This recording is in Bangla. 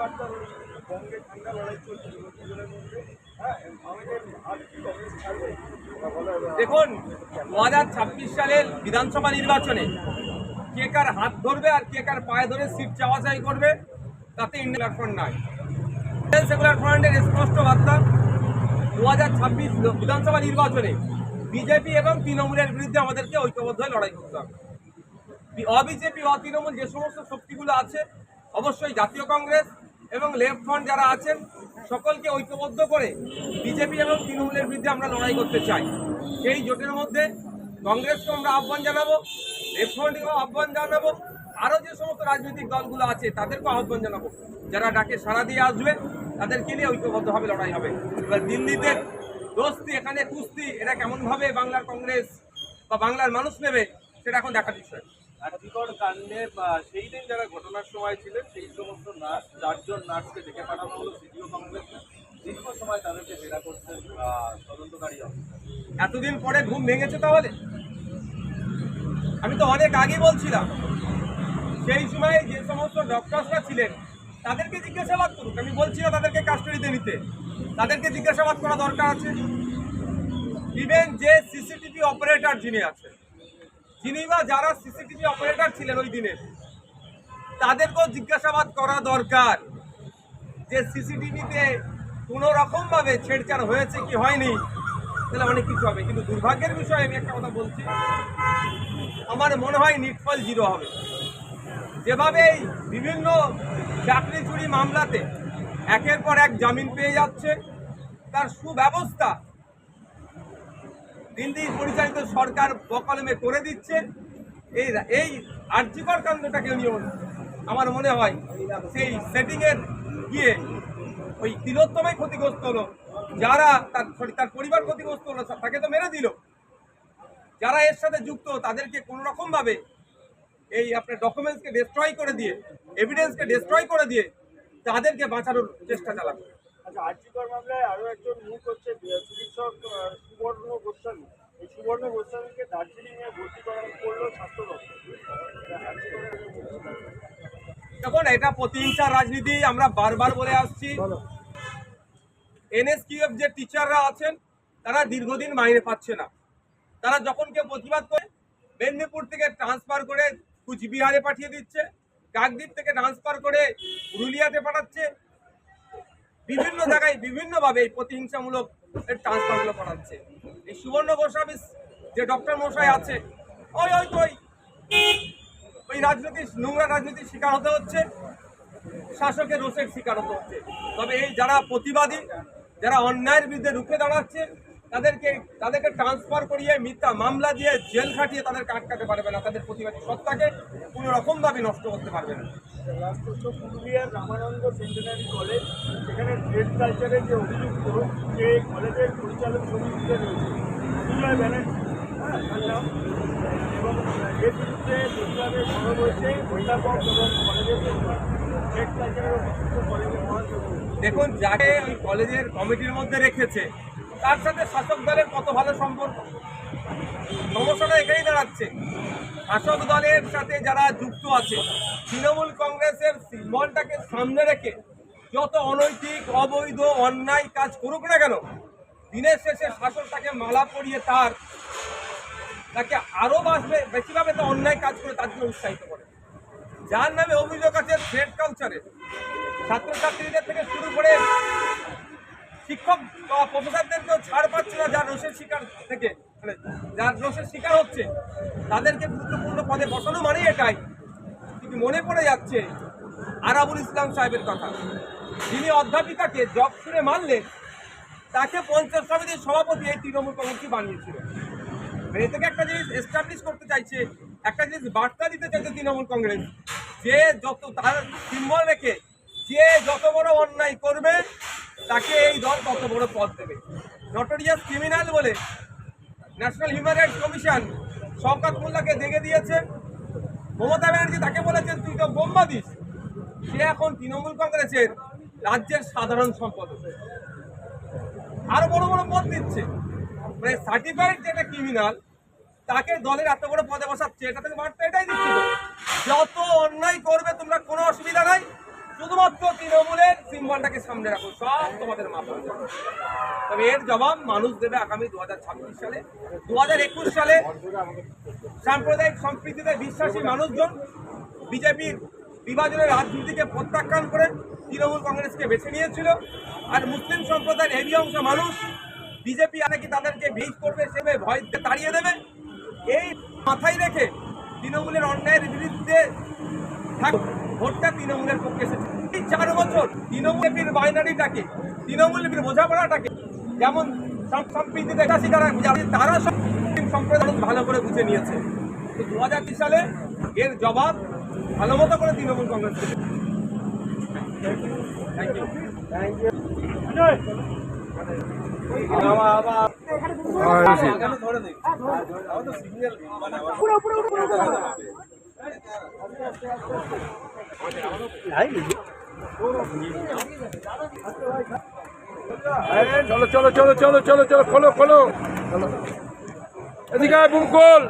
বার্তা রয়েছে বঙ্গে ঠান্ডা লড়াই চলছে মধ্যে। হ্যাঁ দেখুন দু হাজার ছাব্বিশ সালের বিধানসভা নির্বাচনে কে কার হাত ধরবে আর কে কার পায়ে ধরে সিট চাওয়া চাই করবে, তাতে ইন্ডিয়ান ফ্রন্ট নাই। সেকুলার ফ্রন্টের স্পষ্ট বার্তা দু ছাব্বিশ বিধানসভা নির্বাচনে বিজেপি এবং তৃণমূলের বিরুদ্ধে আমাদেরকে ঐক্যবদ্ধ হয়ে লড়াই করতে হবে। অবিজেপি, অতৃণমূল যে সমস্ত শক্তিগুলো আছে, অবশ্যই জাতীয় কংগ্রেস এবং লেফট ফ্রন্ট যারা আছেন, সকলকে ঐক্যবদ্ধ করে বিজেপি এবং তৃণমূলের বিরুদ্ধে আমরা লড়াই করতে চাই। সেই জোটের মধ্যে কংগ্রেসকে আমরা আহ্বান জানাব লেফট ফ্রন্টকেও আহ্বান জানাব, আরও যে সমস্ত রাজনৈতিক দলগুলো আছে, তাদেরকেও আহ্বান জানাব। যারা ডাকে সাড়া দিয়ে আসবে, তাদেরকে নিয়ে ঐক্যবদ্ধভাবে লড়াই হবে। এবার দিল্লিতে দোস্তি, এখানে কুস্তি, এটা কেমনভাবে বাংলার কংগ্রেস বা বাংলার মানুষ নেবে, সেটা এখন দেখার বিষয়। আর্থিকর কাণ্ডে সেই দিন যারা ঘটনার সময় ছিলেন, সেই সমস্ত নার্স, চারজন নার্সকে ডেকে পাঠানো হলো সিডিও কংগ্রেস দীর্ঘ সময় তাদেরকে জেরা করতে তদন্তকারী অফিসার। এতদিন পরে ঘুম ভেঙেছে তাহলে? আমি তো অনেক আগে বলছিলাম, সেই সময় যে সমস্ত ডক্টরসরা ছিলেন, তাদেরকে জিজ্ঞাসাবাদ করুক। আমি বলছি না তাদেরকে কাস্টডিতে নিতে। তাদেরকে জিজ্ঞাসাবাদ করা দরকার আছে। ইভেন যে সিসিটিভি অপারেটর যিনি আছেন যিনি বা যারা সিসিটিভি অপারেটর ছিলেন ওই দিনের, তাদেরকেও জিজ্ঞাসাবাদ করা দরকার যে সিসিটিভিতে কোনো রকমভাবে ছেড়ছাড় হয়েছে কি হয়নি। তাহলে অনেক কিছু হবে, কিন্তু দুর্ভাগ্যের বিষয়ে আমি একটা কথা বলছি। আমার মনে হয় নিটফল জিরো হবে। যেভাবে এই বিভিন্ন চাকরি চুরি মামলাতে একের পর এক জামিন পেয়ে যাচ্ছে, তার সুব্যবস্থা দিল্লি পরিচালিত সরকার বকলমে করে দিচ্ছে। এই এই আর্যিকর কাণ্ডটাকে নিয়েও আমার মনে হয় সেই সেটিংয়ের গিয়ে ওই তিলোত্তমাই ক্ষতিগ্রস্ত হলো। যারা তার তার পরিবার ক্ষতিগ্রস্ত হলো, তাকে তো মেরে দিল। যারা এর সাথে যুক্ত, তাদেরকে কোনো রকমভাবে এই আপনার ডকুমেন্টসকে ডিস্ট্রয় করে দিয়ে এভিডেন্সকে ডিস্ট্রয় করে দিয়ে তাদেরকে বাঁচানোর চেষ্টা চালাবে। আচ্ছা মামলায় আরও একজন মুখ হচ্ছে চিকিৎসক সুবর্ণ গোস্বামী। এই সুবর্ণ গোস্বামীকে দার্জিলিং এ ভর্তি করা করল স্বাস্থ্য দেখুন এটা প্রতিহিংসার রাজনীতি আমরা বারবার বলে আসছি। এনএসকিউএফ যে টিচাররা আছেন তারা দীর্ঘদিন মাইনে পাচ্ছে না। তারা যখন কেউ প্রতিবাদ করে মেদিনীপুর থেকে ট্রান্সফার করে কুচবিহারে পাঠিয়ে দিচ্ছে কাকদ্বীপ থেকে ট্রান্সফার করে পুরুলিয়াতে পাঠাচ্ছে বিভিন্ন জায়গায় বিভিন্নভাবে এই প্রতিহিংসামূলক ট্রান্সফারগুলো করাচ্ছে এই সুবর্ণ গোস্বামী যে ডক্টর মশাই আছে, ওই ওই তো ওই রাজনীতির, নোংরা রাজনীতির শিকার হতে হচ্ছে, শাসকের রোষের শিকার হতে হচ্ছে। তবে এই যারা প্রতিবাদী, যারা অন্যায়ের বিরুদ্ধে রুখে দাঁড়াচ্ছে, তাদেরকে তাদেরকে ট্রান্সফার করিয়ে, মিথ্যা মামলা দিয়ে জেল খাটিয়ে তাদেরকে আটকাতে পারবে না, তাদের প্রতিবাদী সত্তাকে কোনো রকমভাবে নষ্ট করতে পারবে না। হচ্ছে পুরুলিয়ার রামানন্দ সেন্টেনারি কলেজ সেখানে ট্রেড কালচারের যে অভিযুক্ত যে কলেজের পরিচালক সমিতিতে রয়েছে। বিজয় ব্যানার্জি হ্যাঁ এবং এর বিরুদ্ধে প্রতিবাদে সরব হয়েছে অধ্যাপক এবং কলেজের ট্রেড কালচারের অভিযুক্ত কলেজের মহাসচিব। দেখুন, যাকে ওই কলেজের কমিটির মধ্যে রেখেছে, তার সাথে শাসক দলের কত ভালো সম্পর্ক? সমস্যাটা এখানেই দাঁড়াচ্ছে। শাসক দলের সাথে যারা যুক্ত আছে, তৃণমূল কংগ্রেসের সিম্বলটাকে সামনে রেখে যত অনৈতিক, অবৈধ, অন্যায় কাজ করুক না কেন, দিনের শেষে শাসক তাকে মালা পরিয়ে তার, তাকে আরও বাসবে বেশিভাবে তো অন্যায় কাজ করে তার জন্য উৎসাহিত করে। যার নামে অভিযোগ আছে থ্রেড কালচারে। ছাত্রছাত্রীদের থেকে শুরু করে শিক্ষক বা প্রফেসরদেরকেও ছাড় পাচ্ছে না, যার রোষের শিকার থেকে। মানে যার রোষের শিকার হচ্ছে, তাদেরকে গুরুত্বপূর্ণ পদে বসানো মানেই এটাই। কিন্তু মনে পড়ে যাচ্ছে আরাবুল ইসলাম সাহেবের কথা। যিনি অধ্যাপিকাকে জব শুনে মানলেন তাকে পঞ্চায়েত সমিতির সভাপতি এই তৃণমূল কংগ্রেসই বানিয়েছিল। মানে থেকে একটা জিনিস এস্টাবলিশ করতে চাইছে, একটা জিনিস বার্তা দিতে চাইছে তৃণমূল কংগ্রেস, যে যত তার সিম্বল রেখে যে যত বড় অন্যায় করবে, তাকে এই দল তত বড় পদ দেবে। নটোরিয়াস ক্রিমিনাল বলে national human rights commission Shaukat মোল্লাকে দেখে দিয়েছে। মমতা ব্যানার্জি তাকে বলেছেন, তুই তো বোম্বা দিস। সে এখন তৃণমূল কংগ্রেসের রাজ্যের সাধারণ সম্পাদক। আরও বড় বড় পদ দিচ্ছে। মানে সার্টিফাইড যেটা ক্রিমিনাল তাকে দলের এত বড় পদে বসাচ্ছে, এটা থেকে বার্তা এটাই দিচ্ছিল যত অন্যায় করবে, তোমরা কোনো অসুবিধা নাই। শুধুমাত্র তৃণমূলের সিম্বলটাকে সামনে রাখো, সব তোমাদের হয়ে তবে এর জবাব মানুষ দেবে আগামী দু হাজার ছাব্বিশ সালে। দু হাজার একুশ সালে সাম্প্রদায়িক সম্প্রীতিতে বিশ্বাসী মানুষজন বিজেপির বিভাজনের রাজনীতিকে প্রত্যাখ্যান করে তৃণমূল কংগ্রেসকে বেছে নিয়েছিল। আর মুসলিম সম্প্রদায়ের হেভি অংশ মানুষ বিজেপি নাকি তাদেরকে ভিজ করবে সেভাবে ভয় দিয়ে তাড়িয়ে দেবে? এই মাথায় রেখে তৃণমূলের অন্যায়ের বিরুদ্ধে থাক- ভোটটা তৃণমূলের পক্ষে এসেছে। এই চার বছর তৃণমূলের বাইনারিটাকে তৃণমূলের বোঝাপড়াটাকে যেমন সম- সম্প্রীতিতে কাছে যারা যারা- তারা সব সম্প্রদায় ভালো করে বুঝে নিয়েছে। তো দু হাজার সালে এর জবাব ভালো মতো করে তৃণমূল কংগ্রেস দেবে থ্যাংক ইউ চলো চলো চলো চলো চলো চলো খোলো খোলো। এদিকে বুকল।